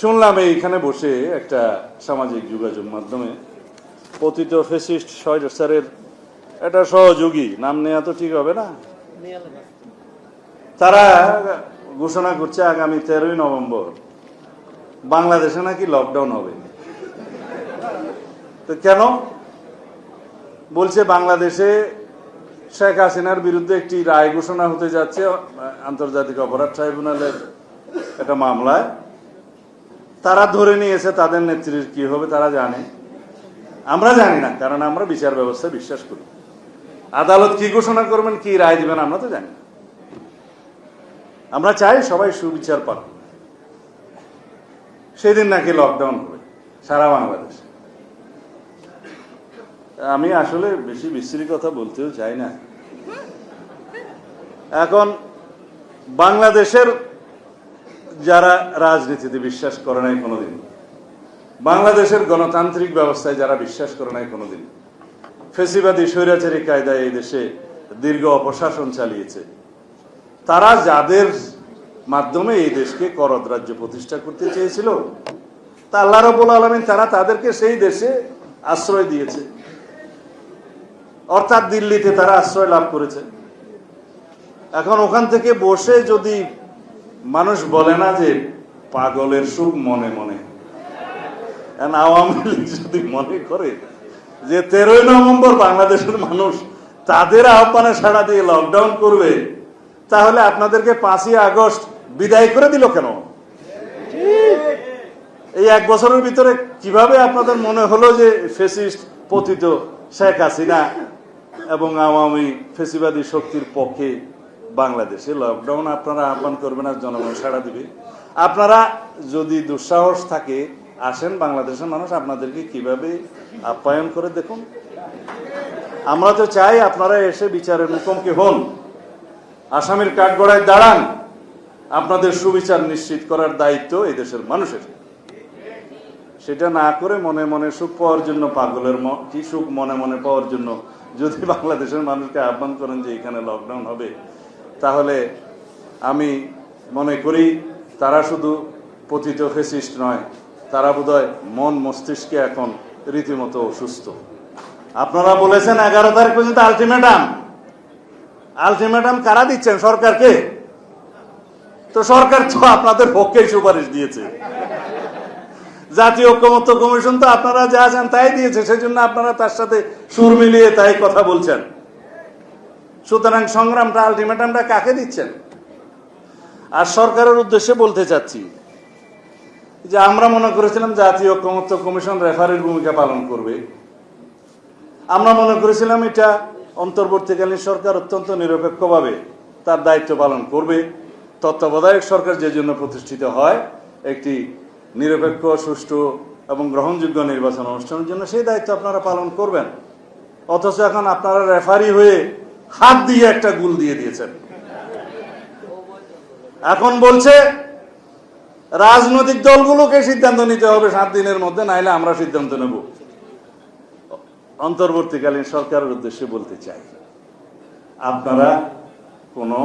শুনলাম এইখানে বসে একটা সামাজিক যোগাযোগ মাধ্যমে পতিত ফেসিস্ট স্যারের একটা সহযোগী। নাম নেওয়া তো ঠিক হবে না? তারা ঘোষণা করছে আগামী তেরোই নভেম্বর বাংলাদেশে নাকি লকডাউন হবে। তো কেন? বলছে বাংলাদেশে শেখ হাসিনার বিরুদ্ধে একটি রায় ঘোষণা হতে যাচ্ছে আন্তর্জাতিক অপরাধ ট্রাইব্যুনালের একটা মামলায়। তারা ধরে নিয়েছে তাদের নেত্রীর কি হবে তারা জানে। আমরা জানি না, কারণ আমরা বিচার ব্যবস্থায় বিশ্বাস করি। আদালত কি ঘোষণা করবেন, কি রায় দিবেন, আমরা তো জানি আমরা চাই সবাই সুবিচার পাক। সেদিন নাকি লকডাউন হবে, সারা বাংলাদেশে। আমি আসলে বেশি বিশ্রী কথা বলতেও চাই না। এখন বাংলাদেশের যারা রাজনীতিতে বিশ্বাস করে নাই কোনোদিন। বাংলাদেশের গণতান্ত্রিক ব্যবস্থায় যারা বিশ্বাস করে নাই কোনোদিন। ফেসিবাদী স্বৈরাচারী কায়দায় এই দেশে দীর্ঘ অপশাসন চালিয়েছে। তারা যাদের মাধ্যমে এই দেশকে করদ রাজ্য প্রতিষ্ঠা করতে চেয়েছিল, তা আল্লাহ রবুল আলমিন তারা তাদেরকে সেই দেশে আশ্রয় দিয়েছে। অর্থাৎ দিল্লিতে তারা আশ্রয় লাভ করেছে। এখন ওখান থেকে বসে যদি মানুষ বলে না যে পাগলের সুখ মনে মনে। আওয়ামী লীগ যদি মনে করে যে তেরোই নভেম্বর বাংলাদেশের মানুষ তাদের আহ্বানে সাড়া দিয়ে লকডাউন করবে, তাহলে আপনাদেরকে পাঁচই আগস্ট বিদায় করে দিল কেন? এই এক বছরের ভিতরে কীভাবে আপনাদের মনে হলো যে ফেসিস্ট পতিত শেখ হাসিনা এবং আওয়ামী ফেসিবাদী শক্তির পক্ষে বাংলাদেশে লকডাউন আপনারা আহ্বান করবেন আর জনগণ সাড়া দিবে। আপনারা যদি দুঃসাহস থাকে, আসেন বাংলাদেশের মানুষ, আপনাদেরকে কীভাবে আপ্যায়ন করে দেখুন। আমরা তো চাই আপনারা এসে বিচারের মুখোমুখি হন। আসামির কাঠগড়ায় দাঁড়ান। আপনাদের সুবিচার নিশ্চিত করার দায়িত্ব এই দেশের মানুষের। সেটা না করে মনে মনে সুখ পাওয়ার জন্য পাগলের কি সুখ মনে মনে পাওয়ার জন্য? যদি বাংলাদেশের মানুষকে আহ্বান করেন যে এখানে লকডাউন হবে তাহলে আমি মনে করি তারা শুধু পতিত ফেসিস্ট নয়, তারা বোধহয় মন মস্তিষ্কে এখন রীতিমতো অসুস্থ। আপনারা বলেছেন এগারো তারিখ পর্যন্ত আলটিমেটাম। আলটিমেটাম কারা দিচ্ছেন? সরকারকে তো সরকার তো আপনাদের পক্ষেই সুপারিশ দিয়েছে। জাতীয় ঐক্যমত্য কমিশন তো আপনারা যা আছেন তাই দিয়েছে, সেজন্য আপনারা তার সাথে সুর মিলিয়ে তাই কথা বলছেন। সুতরাং সংগ্রামটা আলটিমেটামটা কাকে দিচ্ছেন? আর সরকারের উদ্দেশ্যে বলতে চাচ্ছি যে আমরা মনে করেছিলাম জাতীয় ঐক্যমত্য কমিশন রেফারির ভূমিকা পালন করবে। আমরা মনে করেছিলাম এটা অন্তর্বর্তীকালীন সরকার অত্যন্ত নিরপেক্ষভাবে তার দায়িত্ব পালন করবে। তত্ত্বাবধায়ক সরকার যে জন্য প্রতিষ্ঠিত হয়, একটি নিরপেক্ষ, সুষ্ঠু এবং গ্রহণযোগ্য নির্বাচন অনুষ্ঠানের জন্য সেই দায়িত্ব আপনারা পালন করবেন। অথচ এখন আপনারা রেফারি হয়ে হাত দিয়ে একটা গুল দিয়ে দিয়েছেন। এখন বলছে, রাজনৈতিক দলগুলোকে সিদ্ধান্ত নিতে হবে সাত দিনের মধ্যে, নাইলে আমরা সিদ্ধান্ত নেব। অন্তর্বর্তীকালীন সরকারের উদ্দেশ্যে বলতে চাই, আপনারা কোনো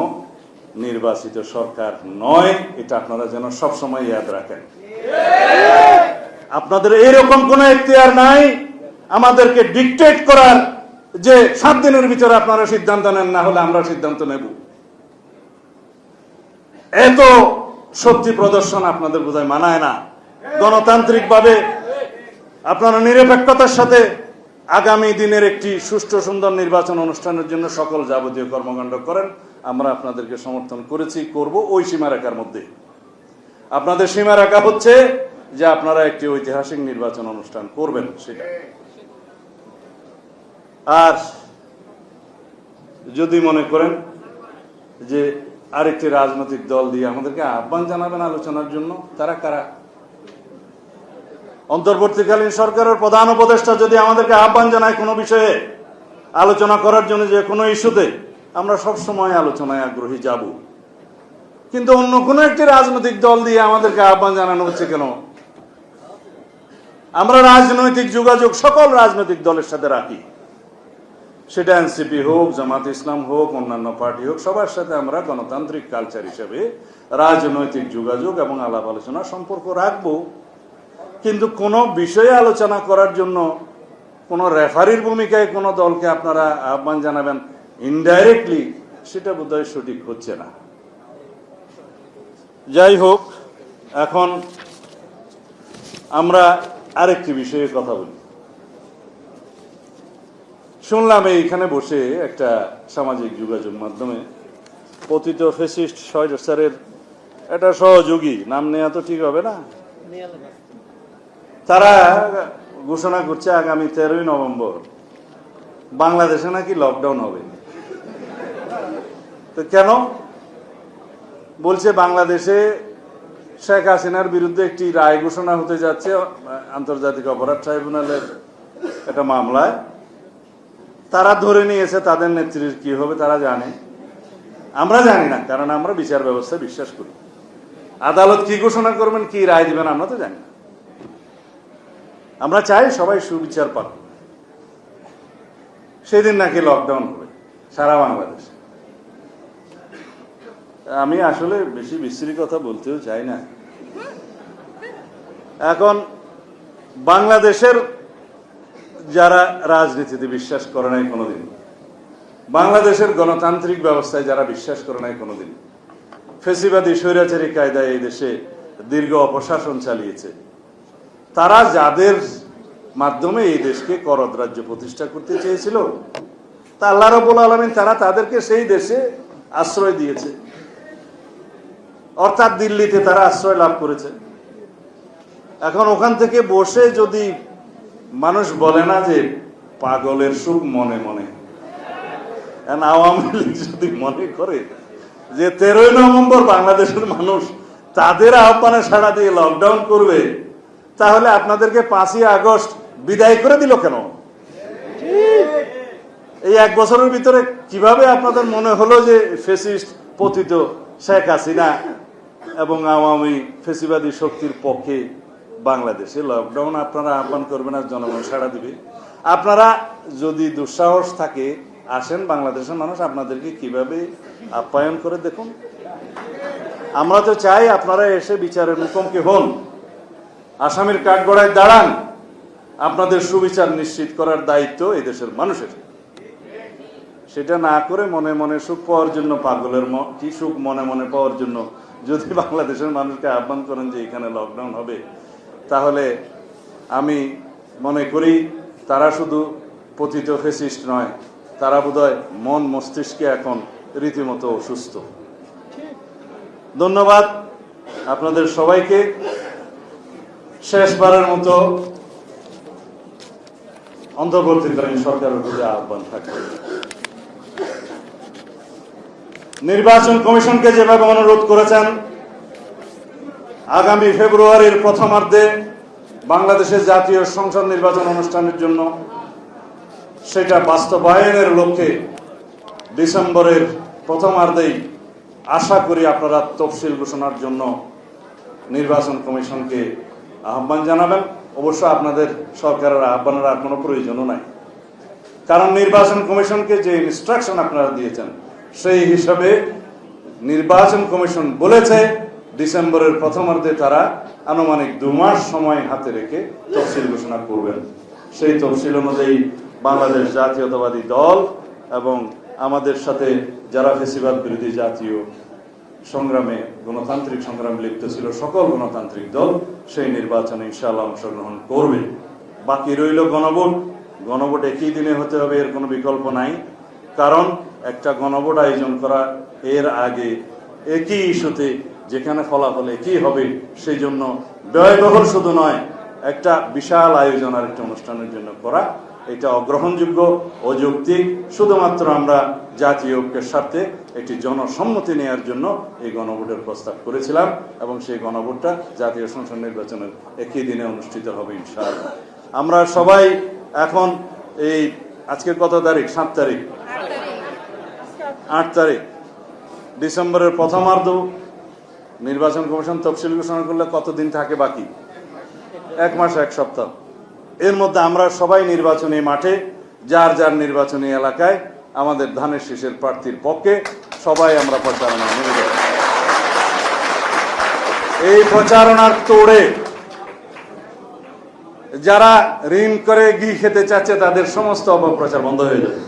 নির্বাচিত সরকার নয়, এটা আপনারা যেন সবসময় ইয়াদ রাখেন। আপনাদের এরকম কোন এখতিয়ার নাই, আমাদেরকে ডিকটেট করার যে সাত দিনের ভিতরে আপনারা সিদ্ধান্ত নেন, না হলে আমরা সিদ্ধান্ত নেব। এত শক্তি প্রদর্শন আপনাদের বোধহয় মানায় না। গণতান্ত্রিকভাবে আপনারা নিরপেক্ষতার সাথে আগামী দিনের একটি সুষ্ঠু সুন্দর নির্বাচন অনুষ্ঠানের জন্য সকল যাবতীয় কর্মকাণ্ড করেন। আমরা আপনাদেরকে সমর্থন করেছি, করব ওই সীমারেখার মধ্যে। আপনাদের সীমারেখা হচ্ছে যে আপনারা একটি ঐতিহাসিক নির্বাচন অনুষ্ঠান করবেন সেটা। আর যদি মনে করেন যে আরেকটি রাজনৈতিক দল দিয়ে আমাদেরকে আহ্বান জানাবেন আলোচনার জন্য, তারা কারা? অন্তর্বর্তীকালীন সরকারের প্রধান উপদেষ্টা যদি আমাদেরকে আহ্বান জানায় কোনো বিষয়ে, আলোচনা করার জন্য যে কোনো ইস্যুতে, আমরা সব সময় আলোচনায় আগ্রহী যাব। কিন্তু অন্য কোনো একটি রাজনৈতিক দল দিয়ে আমাদেরকে আহ্বান জানানো হচ্ছে কেন? আমরা রাজনৈতিক যোগাযোগ সকল রাজনৈতিক দলের সাথে রাখি। সেটা এনসিপি হোক, জামাত ইসলাম হোক, অন্যান্য পার্টি হোক, সবার সাথে আমরা গণতান্ত্রিক কালচার হিসেবে রাজনৈতিক যোগাযোগ এবং আলাপ আলোচনা সম্পর্ক রাখব। কিন্তু কোনো বিষয়ে আলোচনা করার জন্য কোনো রেফারির ভূমিকায় কোনো দলকে আপনারা আহ্বান জানাবেন ইনডাইরেক্টলি সেটা বোধহয় সঠিক হচ্ছে না। যাই হোক, এখন আমরা আরেকটি বিষয়ে কথা বলি। শুনলাম এইখানে বসে একটা সামাজিক যোগাযোগ মাধ্যমে পতিত ফেসিস্ট স্যারের একটা সহযোগী। নাম নেওয়া তো ঠিক হবে না? তারা ঘোষণা করছে আগামী তেরোই নভেম্বর বাংলাদেশে নাকি লকডাউন হবে। তো কেন? বলছে বাংলাদেশে শেখ হাসিনার বিরুদ্ধে একটি রায় ঘোষণা হতে যাচ্ছে আন্তর্জাতিক অপরাধ ট্রাইব্যুনালের একটা মামলায়। তারা ধরে নিয়েছে তাদের নেত্রীর কি হবে তারা জানে। আমরা জানি না কারণ আমরা বিচার ব্যবস্থা বিশ্বাস করি। আদালত কি ঘোষণা করবেন, কি রায় দিবেন, আমরা তো জানি আমরা চাই সবাই সুবিচার পাক। সেদিন নাকি লকডাউন হবে, সারা বাংলাদেশে। আমি আসলে বেশি বিশ্রী কথা বলতেও চাই না। এখন বাংলাদেশের যারা রাজনীতিতে বিশ্বাস করে নাই কোনোদিন। বাংলাদেশের গণতান্ত্রিক ব্যবস্থায় যারা বিশ্বাস করে নাই কোনোদিন। ফেসিবাদী, স্বৈরাচারী কায়দায় এই দেশে দীর্ঘ অপশাসন চালিয়েছে। তারা যাদের মাধ্যমে এই দেশকে করদ রাজ্য প্রতিষ্ঠা করতে চেয়েছিল, তা আল্লাহ রবুল আলমিন তারা তাদেরকে সেই দেশে আশ্রয় দিয়েছে। অর্থাৎ দিল্লিতে তারা আশ্রয় লাভ করেছে। এখন ওখান থেকে বসে যদি মানুষ বলে না যে পাগলের সুখ মনে মনে। আওয়ামী লীগ যদি মনে করে যে তেরোই নভেম্বর বাংলাদেশের মানুষ তাদের আহ্বানে সাড়া দিয়ে লকডাউন করবে, তাহলে আপনাদেরকে পাঁচই আগস্ট বিদায় করে দিল কেন? এই এক বছরের ভিতরে কীভাবে আপনাদের মনে হলো যে ফেসিস্ট পতিত শেখ হাসিনা এবং আওয়ামী ফেসিবাদী শক্তির পক্ষে বাংলাদেশে লকডাউন আপনারা আহ্বান করবেন আর জনগণ সাড়া দিবে। আপনারা যদি দুঃসাহস থাকে, আসেন বাংলাদেশের মানুষ আপনাদেরকে কীভাবে আপ্যায়ন করে দেখুন। আমরা তো চাই আপনারা এসে বিচারের মুখোমুখি হন। আসামির কাঠগড়ায় দাঁড়ান। আপনাদের সুবিচার নিশ্চিত করার দায়িত্ব এই দেশের মানুষের। সেটা না করে মনে মনে সুখ পাওয়ার জন্য পাগলের কি সুখ মনে মনে পাওয়ার জন্য? যদি বাংলাদেশের মানুষকে আহ্বান করেন যে এখানে লকডাউন হবে তাহলে আমি মনে করি তারা শুধু পতিত ফেসিস্ট নয়, তারা বোধহয় মন মস্তিষ্কে এখন রীতিমতো অসুস্থ। ধন্যবাদ আপনাদের সবাইকে। শেষবারের মতো অন্তর্বর্তীকালীন সরকারের প্রতি আহ্বান থাকবে। নির্বাচন কমিশনকে যেভাবে অনুরোধ করেছেন আগামী ফেব্রুয়ারির প্রথমার্ধে বাংলাদেশের জাতীয় সংসদ নির্বাচন অনুষ্ঠানের জন্য সেটা বাস্তবায়নের লক্ষ্যে ডিসেম্বরের প্রথমার্ধেই আশা করি আপনারা তফসিল ঘোষণার জন্য নির্বাচন কমিশনকে আহ্বান জানাবেন। অবশ্য আপনাদের সরকারের আহ্বানের আর কোনো প্রয়োজনও নাই। কারণ নির্বাচন কমিশনকে যে ইনস্ট্রাকশন আপনারা দিয়েছেন, সেই হিসাবে নির্বাচন কমিশন বলেছে ডিসেম্বরের প্রথমার্ধে তারা আনুমানিক দু মাস সময় হাতে রেখে তফসিল ঘোষণা করবেন। সেই তফসিল অনুযায়ী বাংলাদেশ জাতীয়তাবাদী দল এবং আমাদের সাথে যারা ফেসিবাদ বিরোধী জাতীয় সংগ্রামে, গণতান্ত্রিক সংগ্রামে লিপ্ত ছিল সকল গণতান্ত্রিক দল, সেই নির্বাচনে ইনশাআল্লাহ অংশগ্রহণ করবে। বাকি রইল গণভোট। গণভোট একই দিনে হতে হবে, এর কোনো বিকল্প নাই। কারণ একটা গণভোট আয়োজন করা এর আগে একই ইস্যুতে যেখানে ফলাফল একই হবে সেই জন্য ব্যয়বহুল শুধু নয়, একটা বিশাল আয়োজন আর একটা অনুষ্ঠানের জন্য করা। এটা অগ্রহণযোগ্য, অযৌক্তিক, শুধুমাত্র আমরা জাতীয় ঐক্যের স্বার্থে একটি জনসম্মতি নেওয়ার জন্য এই গণভোটের প্রস্তাব করেছিলাম এবং সেই গণভোটটা জাতীয় সংসদ নির্বাচনের একই দিনে অনুষ্ঠিত হবে ইনশাআল্লাহ। আমরা সবাই এখন এই আজকে কত তারিখ? সাত তারিখ। আট তারিখ। ডিসেম্বরের প্রথমার্ধ নির্বাচন কমিশন তফসিল ঘোষণা করলে কতদিন থাকে বাকি? এক মাস, এক সপ্তাহ। এর মধ্যে আমরা সবাই নির্বাচনী মাঠে, যার যার নির্বাচনী এলাকায় আমাদের ধানের শীষের প্রার্থীর পক্ষে সবাই আমরা প্রচারণা নেমে যাব এই প্রচারণার তোড়ে যারা ঋণ করে ঘি খেতে চাচ্ছে, তাদের সমস্ত অপপ্রচার বন্ধ হয়ে যাবে